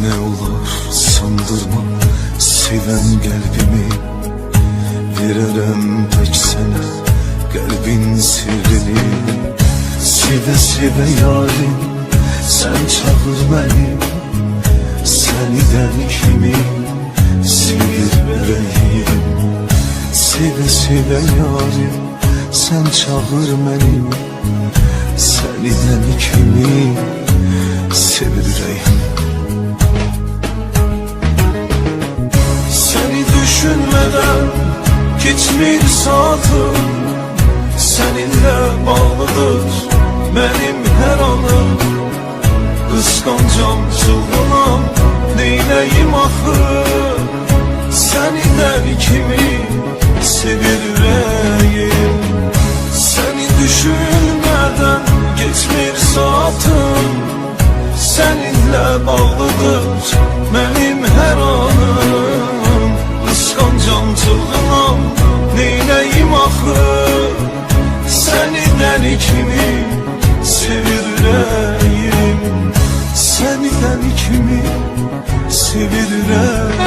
Ne olur sandırma seven kalbimi Vererem tek sana kalbin sirrini. Sive sive yarim sen çağır beni. Seniden kimi sevir vereyim Sive sive yarim sen çağır beni. Seniden kimi geçmir saatım Seninle bağlıdır benim her anım. Kıskancam çılgınam neyleyim ahı Seninden kimi sevireyim? Seni düşünmeden geçmir saatım Seninle bağlıdır benim her anım Kıskancam çılgınam neyleyim ahı Seninden kimi sevireyim? Seninden kimi sevireyim